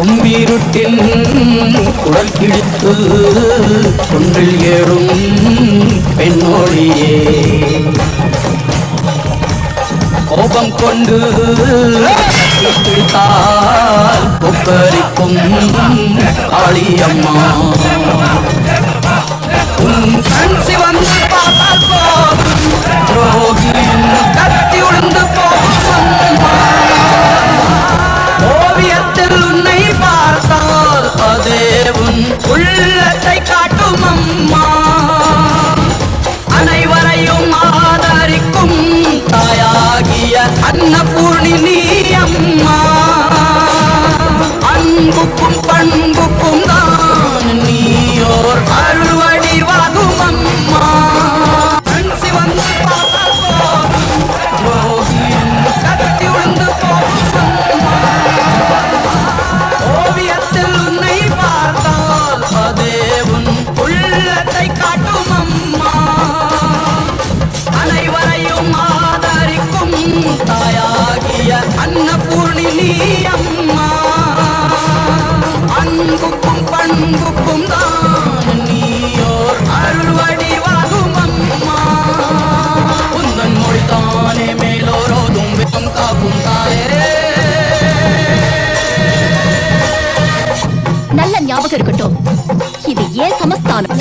கும்பிருட்டில் குடல் கிழித்து கொன்றில் ஏறும் பெண்ணோடியே. கோபம் கொண்டு பிடித்தால் கொப்பரிக்கும் காளியம்மா. నీ అమ్మ அன்புக்கும் பண் நல்ல ஞாபகம் இருக்கட்டும். இது ஏன் சமஸ்தானம்?